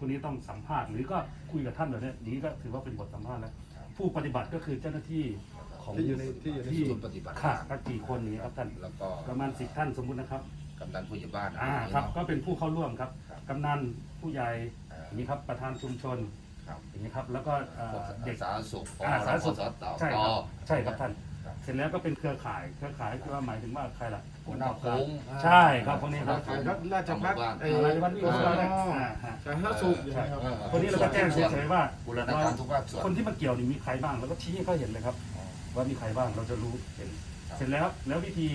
คนนี้ต้องสัมภาษณ์หรือก็คุยกับท่านแบบเนี้ยอย่างนี้ก็ถือว่าเป็นบทสัมภาษณ์แล้ว ผู้ปฏิบัติก็คือเจ้าหน้าที่ของที่อยู่ในที่อยู่ในที่ศูนย์ปฏิบัติค่ะก็กี่คนอย่างนี้ครับท่านแล้วก็ประมาณสิบท่านสมมุตินะครับกำนันผู้ใหญ่บ้านอ่าครับก็เป็นผู้เข้าร่วมครับครับกำนันผู้ใหญ่อ่าอย่างนี้ครับประธานชุมชนครับอย่างนี้ครับแล้วก็เอ่อพวกเด็กสาธารณสุขอ่าสาธารณสุขสต่อใช่ครับใช่ครับท่านครับ เสร็จแล้วก็เป็นเครือข่าย เครือข่ายคือว่าหมายถึงว่าใครล่ะหัวหน้าโค้ง ใช่ครับพวกนี้ครับหัวหน้าโค้งราชพัฒน์ของหมู่บ้านเอ่อะไรวันนี้ก็ได้อ๋ออ่าฮะสาธารณสุขอย่างใช่เงี้ยครับเออคนนี้เราก็แจ้งเฉยๆว่าบูรณาการทุกภาคส่วนคนที่มาเกี่ยวนี่มีใครบ้างแล้วก็ชี้ให้เขาเห็นเลยครับ ว่ามีใครบ้างเราจะรู้เห็นครับเสร็จแล้วแล้ววิธี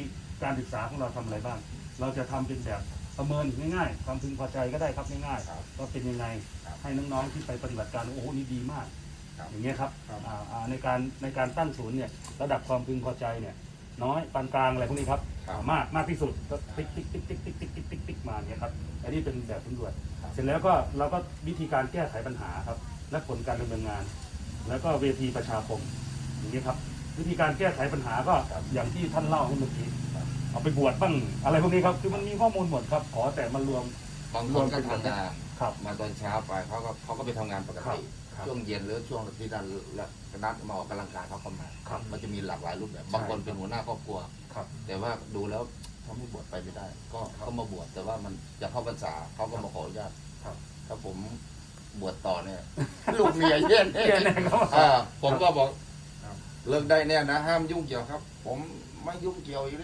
การศึกษาของเราทำอะไรบ้าง เราจะทำเป็นแบบประเมินง่ายๆความพึงพอใจก็ได้ครับง่ายครับๆว่าเป็นยังไงครับให้น้องๆที่ไปปฏิบัติการโอ้โหนี่ดีมาก ครับอย่างเงี้ยครับครับ อ่าอ่าในการในการตั้งศูนย์เนี่ยระดับความพึงพอใจเนี่ยน้อยปานกลางอะไรพวกนี้ครับครับ มากมากที่สุดก็ติ๊กติ๊กติ๊กติ๊กติ๊กติ๊กติ๊กติ๊กติ๊กมาอย่างเงี้ยครับอันนี้เป็นแบบสำรวจครับเสร็จแล้วก็เราก็วิธีการแก้ไขปัญหาครับ และผลการดำเนินงาน แล้วก็เวทีประชาคมอย่างนี้ครับ วิธีการแก้ไขปัญหาก็อย่างที่ท่านเล่าให้เมื่อกี้เอาไปบวชบ้างอะไรพวกนี้ครับคือมันมีข้อมูลหมดครับ ขอแต่มารวมบางคนก็ทำงานครับ มาตอนเช้าไปเขาก็เขาก็ไปทำงานปกครับติครับ ช่วงเย็นหรือช่วงที่นั่นแล้วนัดมาออกกำลังกายเขาก็มาครับ มันจะมีหลากหลายรูปแบบใช่บางคนเป็นหัวหน้าครอบครัวครับ แต่ว่าดูแล้วเขาไม่บวชไปไม่ได้ ก็เขามาบวชแต่ว่ามันจะเข้าพรรษาเขาก็มาขออนุญาตครับถ้าผมบวชต่อเนี่ย ลูกเมียเย็นแก้แน่ครับอ่าผมก็บอกครับเลิกได้เนี่ยนะ ห้ามยุ่งเกี่ยวครับ ผมไม่ยุ่งเกี่ยวอยู่แล้ว